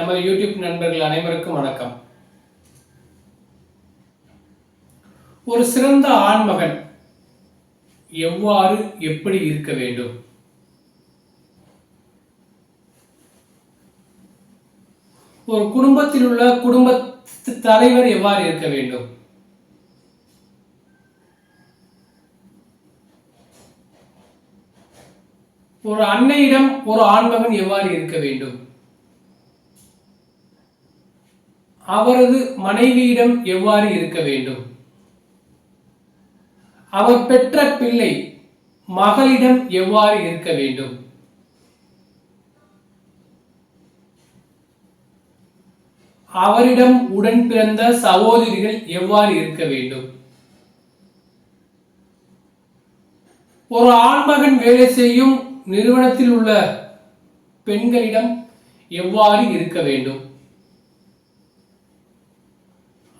நமது யூடியூப் நண்பர்கள் அனைவருக்கும் வணக்கம். ஒரு சிறந்த ஆண்மகன் எவ்வாறு எப்படி இருக்க வேண்டும்? ஒரு குடும்பத்தில் உள்ள குடும்ப தலைவர் எவ்வாறு இருக்க வேண்டும்? ஒரு அன்னையிடம் ஒரு ஆண்மகன் எவ்வாறு இருக்க வேண்டும்? அவரது மனைவியிடம் எவ்வாறு இருக்க வேண்டும்? அவர் பெற்ற பிள்ளை மகளிடம் எவ்வாறு இருக்க வேண்டும்? அவரிடம் உடன் பிறந்த சகோதரிகள் எவ்வாறு இருக்க வேண்டும்? ஒரு ஆண்மகன் வேலை செய்யும் நிறுவனத்தில் உள்ள பெண்களிடம் எவ்வாறு இருக்க வேண்டும்?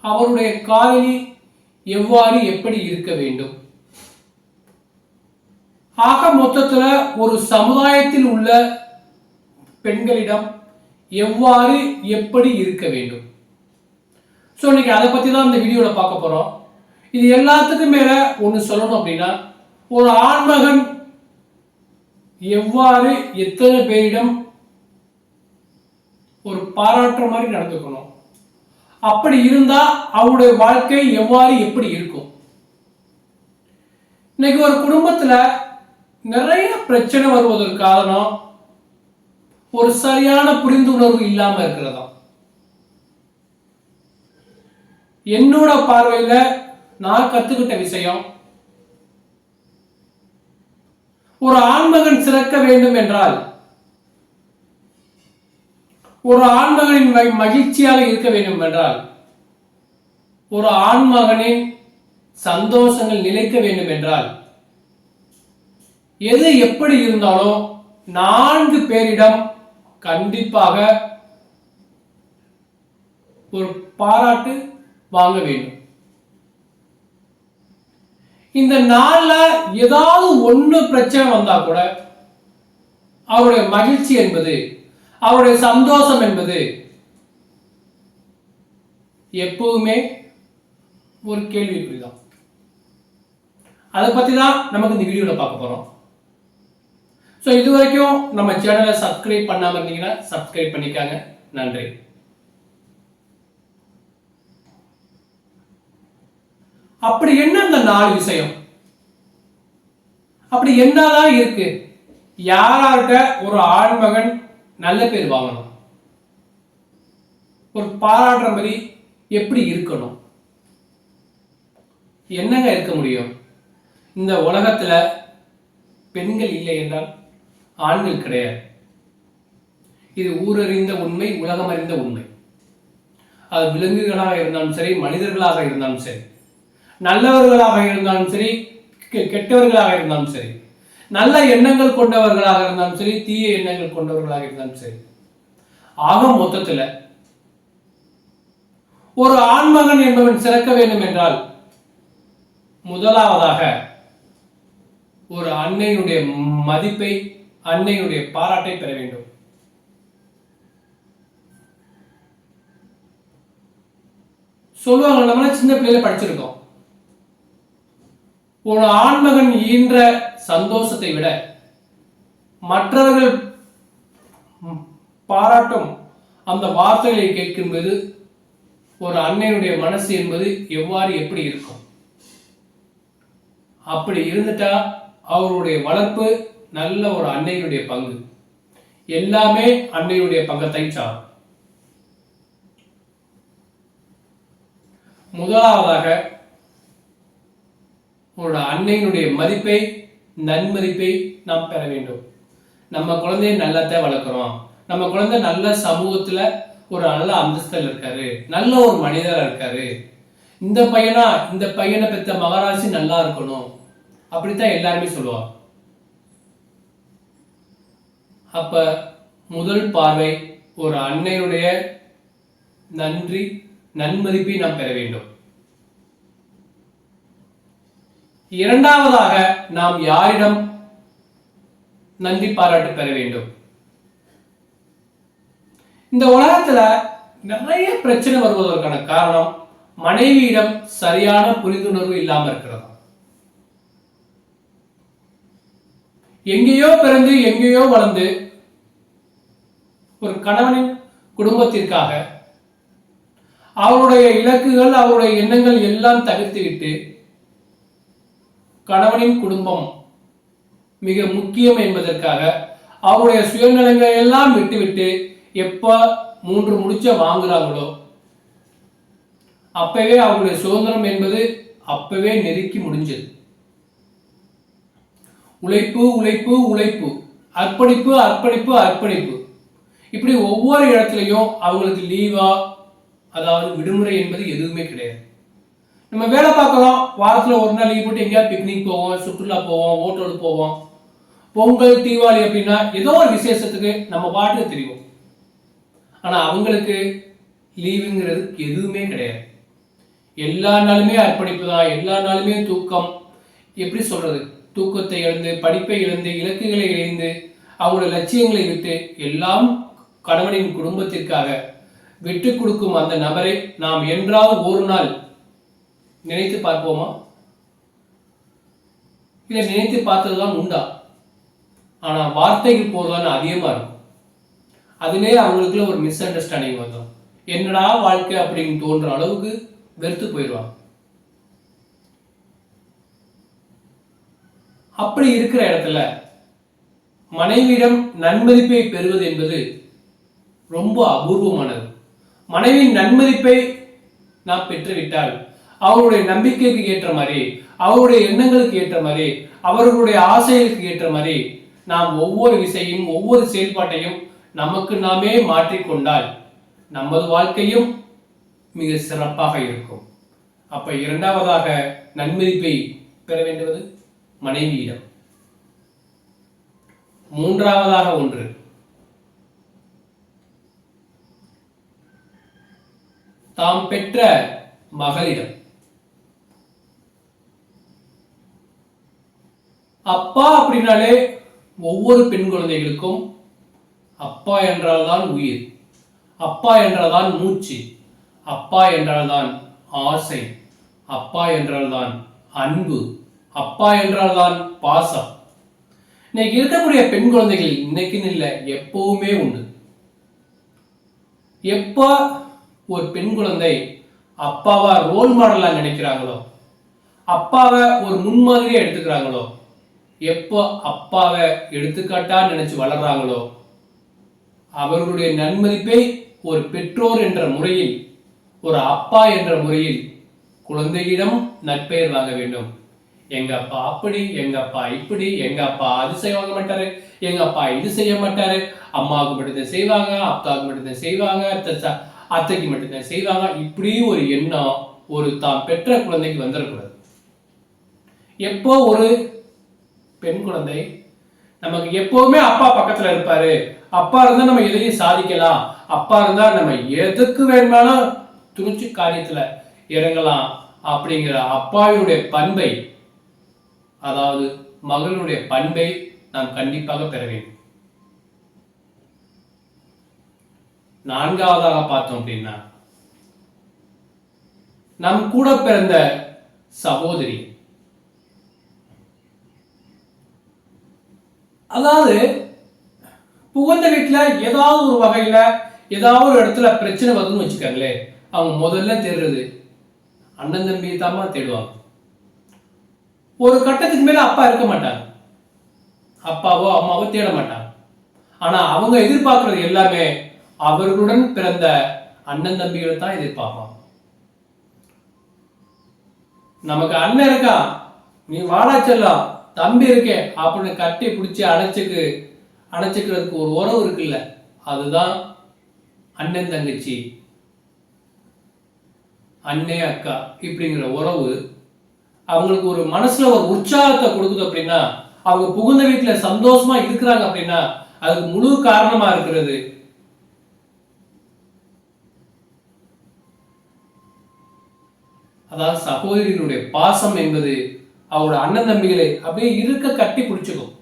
அவருடைய காதலி எவ்வாறு எப்படி இருக்க வேண்டும்? ஆக மொத்தத்துல ஒரு சமுதாயத்தில் உள்ள பெண்களிடம் எவ்வாறு எப்படி இருக்க வேண்டும்? ஸோ இன்னைக்கு அதை பற்றி தான் இந்த வீடியோவில் பார்க்க போகிறோம் இது எல்லாத்துக்கும் மேலே ஒன்று சொல்லணும் அப்படின்னா ஒரு ஆண்மகன் எவ்வாறு எத்தனை பேரிடம் ஒரு பாராட்டுற மாதிரி நடந்துக்கணும்? அப்படி இருந்தா அவருடைய வாழ்க்கை எவ்வாறு எப்படி இருக்கும்? இன்னைக்கு ஒரு குடும்பத்துல நிறைய பிரச்சனை வருவதற்கு காரணம் ஒரு சரியான புரிந்துணர்வு இல்லாம இருக்கிறதா? என்னோட பார்வையில நான் கத்துக்கிட்ட விஷயம் ஒரு ஆண்மகன் சிறக்க வேண்டும் என்றால் ஒரு ஆண்மகனின் மகிழ்ச்சியாக இருக்க வேண்டும் என்றால் ஒரு ஆண்மகனின் சந்தோஷங்கள் நிலைக்க வேண்டும் என்றால் எது எப்படி இருந்தாலும் நான்கு பேரிடம் கண்டிப்பாக ஒரு பாராட்டு வாங்க வேண்டும். இந்த நாளில் ஏதாவது ஒன்று பிரச்சனை வந்தா கூட அவருடைய மகிழ்ச்சி என்பது அவருடைய சந்தோஷம் என்பது எப்பவுமே ஒரு கேள்விக்குறிதான். அதை பத்தி தான் நமக்கு இந்த வீடியோல பார்க்க போறோம். ஸோ இது வரைக்கும் நம்ம சேனலை சப்ஸ்கிரைப் பண்ணாம இருந்தீங்கன்னா சப்ஸ்கிரைப் பண்ணிக்காங்க. நன்றி. அப்படி என்ன அந்த நாலு விஷயம்? அப்படி என்னதான் இருக்கு? யாரார்கிட்ட ஒரு ஆண்மகன் நல்ல பேர் வாங்கணும். ஒரு பாராட்டுற மாதிரி எப்படி இருக்கணும்? என்னங்க இருக்க முடியும்? இந்த உலகத்துல பெண்கள் இல்லை என்றால் ஆண்கள் கிடையாது. இது ஊரறிந்த உண்மை உலகம் அறிந்த உண்மை. அது விலங்குகளாக இருந்தாலும் சரி மனிதர்களாக இருந்தாலும் சரி நல்லவர்களாக இருந்தாலும் சரி கெ- கெட்டவர்களாக இருந்தாலும் சரி நல்ல எண்ணங்கள் கொண்டவர்களாக இருந்தாலும் சரி தீய எண்ணங்கள் கொண்டவர்களாக இருந்தாலும் சரி. ஆக மொத்தத்துல ஒரு ஆண்மகன் என்பவன் சிறக்க வேண்டும் என்றால் முதலாவதாக ஒரு அன்னையினுடைய மதிப்பை அன்னையினுடைய பாராட்டை பெற வேண்டும். சொல்லுவாங்க நம்ம சின்ன பிள்ளையில படிச்சிருக்கோம். ஒரு ஆண்மகன் ஈன்ற சந்தோஷத்தை விட மற்றவர்கள் பாராட்டும் அந்த வார்த்தைகளை கேட்கும்போது ஒரு அன்னையுடைய மனசு என்பது எவ்வாறு எப்படி இருக்கும்? அப்படி இருந்துட்டா அவருடைய வளர்ப்பு நல்ல ஒரு அன்னையினுடைய பங்கு. எல்லாமே அன்னையுடைய பங்கத்தை சாரும். முதலாவதாக ஒரு அன்னையினுடைய மதிப்பை நன்மதிப்பை நாம் பெற வேண்டும். நம்ம குழந்தைய நல்லத்தை வளர்க்குறோம். நம்ம குழந்தை நல்ல சமூகத்துல ஒரு நல்ல அந்தஸ்தில் இருக்காரு. நல்ல ஒரு மனிதரா இருக்காரு. இந்த பையனா இந்த பையனை பெத்த மகராசி நல்லா இருக்கணும். அப்படித்தான் எல்லாருமே சொல்லுவாங்க. அப்ப முதல் பார்வை ஒரு அன்னையுடைய நன்றி நன்மதிப்பை நாம் பெற வேண்டும். இரண்டாவதாக நாம் யாரிடம் நன்றி பாராட்டு பெற வேண்டும்? இந்த உலகத்துல நிறைய பிரச்சனை வருவதற்கான காரணம் மனைவியிடம் சரியான புரிந்துணர்வு இல்லாம இருக்கிறது. எங்கேயோ பிறந்து எங்கேயோ வளர்ந்து ஒரு கணவனின் குடும்பத்திற்காக அவருடைய இலக்குகள் அவருடைய எண்ணங்கள் எல்லாம் தவிர்த்துவிட்டு கணவனின் குடும்பம் மிக முக்கியம் என்பதற்காக அவருடைய சுயநலங்களை எல்லாம் விட்டுவிட்டு எப்ப மூன்று முடிச்ச வாங்குறாங்களோ அப்பவே அவருடைய சுதந்திரம் என்பது அப்பவே நெருக்கி முடிஞ்சது. உழைப்பு உழைப்பு உழைப்பு. அர்ப்பணிப்பு அர்ப்பணிப்பு அர்ப்பணிப்பு. இப்படி ஒவ்வொரு இடத்துலையும் அவங்களுக்கு லீவா அதாவது விடுமுறை என்பது எதுவுமே கிடையாது. நம்ம வேலை பார்க்கலாம். வாரத்தில் ஒரு நாள் லீவ் போட்டு எங்கேயாவது பிக்னிக் போவோம் சுற்றுலா போவோம் ஹோட்டலுக்கு போவோம். பொங்கல் தீபாவளி அப்படின்னா ஏதோ ஒரு விசேஷத்துக்கு நம்ம பாட்டுக்கு தெரியும் ஆனால் அவங்களுக்கு லீவுங்கிறது எதுவுமே கிடையாது. எல்லா நாளுமே அர்ப்பணிப்பு தான். எல்லா நாளுமே தூக்கம். எப்படி சொல்றது? தூக்கத்தை இழந்து படிப்பை இழந்து இலக்குகளை இழந்து அவங்களோட லட்சியங்களை விட்டு எல்லாம் கணவனின் குடும்பத்திற்காக விட்டு கொடுக்கும் அந்த நபரை நாம் என்றாவது ஒரு நாள் நினைத்து பார்ப்போமா? இல்லை நினைத்து பார்த்ததுதான் உண்டா? ஆனா வார்த்தைகள் போதுதான் அதிகமாக இருக்கும். அதுலேயே அவங்களுக்குள்ள ஒரு மிஸ் அண்டர்ஸ்டாண்டிங் வந்துடும் என்னடா வாழ்க்கை அப்படின்னு தோன்ற அளவுக்கு வெறுத்து போயிடுவாங்க. அப்படி இருக்கிற இடத்துல மனைவியிடம் நன்மதிப்பை பெறுவது என்பது ரொம்ப அபூர்வமானது. மனைவியின் நன்மதிப்பை நாம் பெற்றுவிட்டால் அவருடைய நம்பிக்கைக்கு ஏற்ற மாதிரி அவருடைய எண்ணங்களுக்கு ஏற்ற மாதிரி அவர்களுடைய ஆசைகளுக்கு ஏற்ற மாதிரி நாம் ஒவ்வொரு விசையும் ஒவ்வொரு செயல்பாட்டையும் நமக்கு நாமே மாற்றிக்கொண்டால் நமது வாழ்க்கையும் மிக சிறப்பாக இருக்கும். அப்ப இரண்டாவதாக நன்மதிப்பை பெற வேண்டுவது மனைவியிடம். மூன்றாவதாக ஒன்று தாம் பெற்ற மகளிடம். அப்பா அப்படின்னாலே ஒவ்வொரு பெண் குழந்தைகளுக்கும் அப்பா என்றால்தான் உயிர் அப்பா என்றால்தான் மூச்சு அப்பா என்றால்தான் ஆசை அப்பா என்றால்தான் அன்பு அப்பா என்றால்தான் பாசம். இன்னைக்கு இருக்கக்கூடிய பெண் குழந்தைகள் இன்னைக்குன்னு இல்லை எப்பவுமே உண்டு. எப்போ ஒரு பெண் குழந்தை அப்பாவை ரோல் மாடலாக நினைக்கிறாங்களோ அப்பாவை ஒரு முன்மாதிரியாக எடுத்துக்கிறாங்களோ எப்போ அப்பாவை எடுத்துக்காட்டா நினைச்சு வளர்றாங்களோ அவர்களுடைய நன்மதிப்பை ஒரு பெற்றோர் என்ற முறையில் ஒரு அப்பா என்ற முறையில் குழந்தையிடம் நற்பெயர் வாங்க வேண்டும். எங்க அப்பா அப்படி எங்க அப்பா இப்படி எங்க அப்பா அது செய்ய வாங்க மாட்டாரு எங்க அப்பா இது செய்ய மாட்டாரு அம்மாவுக்கு மட்டும்தான் செய்வாங்க அப்பாவுக்கு மட்டும்தான் செய்வாங்க அத்தைக்கு மட்டும்தான் செய்வாங்க. இப்படி ஒரு எண்ணம் ஒரு தான் பெற்ற குழந்தைக்கு வந்துடக்கூடாது எப்போ ஒரு பெண் குழந்தை நமக்கு எப்போவுமே அப்பா பக்கத்துல இருப்பாரு. அப்பா இருந்தா நம்ம எதையும் சாதிக்கலாம். அப்பா இருந்தா நம்ம எதுக்கு வேணுமானாலும் துணிச்சு காரியத்துல இறங்கலாம் அப்படிங்கிற அப்பாவினுடைய பண்பை அதாவது மகளுடைய பண்பை நாம் கண்டிப்பாக பெற வேண்டும். நான்காவதாக பார்த்தோம் அப்படின்னா நம் கூட பிறந்த சகோதரி அதாவது புகுந்த வீட்டுல ஏதாவது ஒரு வகையில ஏதாவது ஒரு இடத்துல பிரச்சனை வருதுன்னு வச்சுக்கோங்களேன். அவங்க முதல்ல தேடுறது அண்ணன் தம்பி தாமா தேடுவாங்க. ஒரு கட்டத்துக்கு மேல அப்பா இருக்க மாட்டாங்க. அப்பாவோ அம்மாவோ தேட மாட்டாங்க. ஆனா அவங்க எதிர்பார்க்கறது எல்லாமே அவர்களுடன் பிறந்த அண்ணன் தம்பிகளை தான் எதிர்பார்ப்பாங்க. நமக்கு அண்ணன் இருக்கான் நீ வாடா செல்லாம். தம்பி இருக்கே அப்படின்னு கட்டி பிடிச்சி அடைச்சிக்கு அணைச்சிக்கிறதுக்கு ஒரு உறவு இருக்குல்ல அதுதான் அண்ணன் தங்கச்சி. அண்ணே அக்கா இப்படிங்கிற உறவு அவங்களுக்கு ஒரு மனசுல ஒரு உற்சாகத்தை கொடுக்குது அப்படின்னா அவங்க புகுந்த வீட்டுல சந்தோஷமா இருக்கிறாங்க அப்படின்னா அதுக்கு முழு காரணமா இருக்கிறது. அதாவது சகோதரியினுடைய பாசம் என்பது அவரோட அண்ணன் தம்பிகளை அப்படியே இருக்க கட்டி பிடிச்சுக்கும்.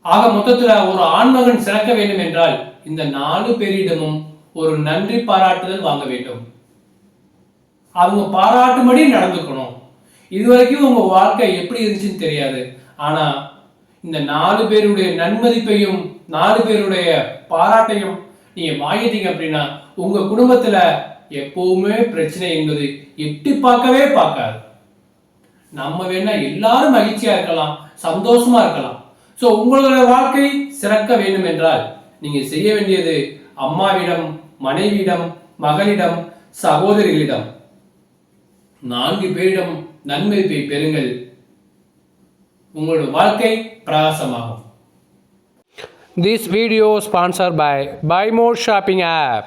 ஆக மொத்தத்துல ஒரு ஆண்மகன் சிறக்க வேண்டும் என்றால் இந்த நாலு பேரிடமும் ஒரு நன்றி பாராட்டுதல் வாங்க வேண்டும். அவங்க பாராட்டும்படி நடந்துக்கணும். இது வரைக்கும் உங்க வாழ்க்கை எப்படி இருந்துச்சுன்னு தெரியாது. ஆனா இந்த நாலு பேருடைய நன்மதிப்பையும் நாலு பேருடைய பாராட்டையும் நீங்க வாங்கிட்டீங்க அப்படின்னா உங்க குடும்பத்துல எப்பவுமே பிரச்சனை என்பது எட்டி பார்க்கவே பார்க்காது. நம்ம வேணா எல்லாரும் மகிழ்ச்சியா இருக்கலாம் சந்தோஷமா இருக்கலாம். ஸோ உங்களோட வாழ்க்கை சிறக்க வேண்டும் என்றால் நீங்க செய்ய வேண்டியது அம்மாவிடம் மனைவியிடம் மகளிடம் சகோதரிகளிடம். நான்கு பேரிடம் நன்மதிப்பை பெறுங்கள். உங்களோட வாழ்க்கை பிரகாசமாகும். This video sponsor by buy more shopping app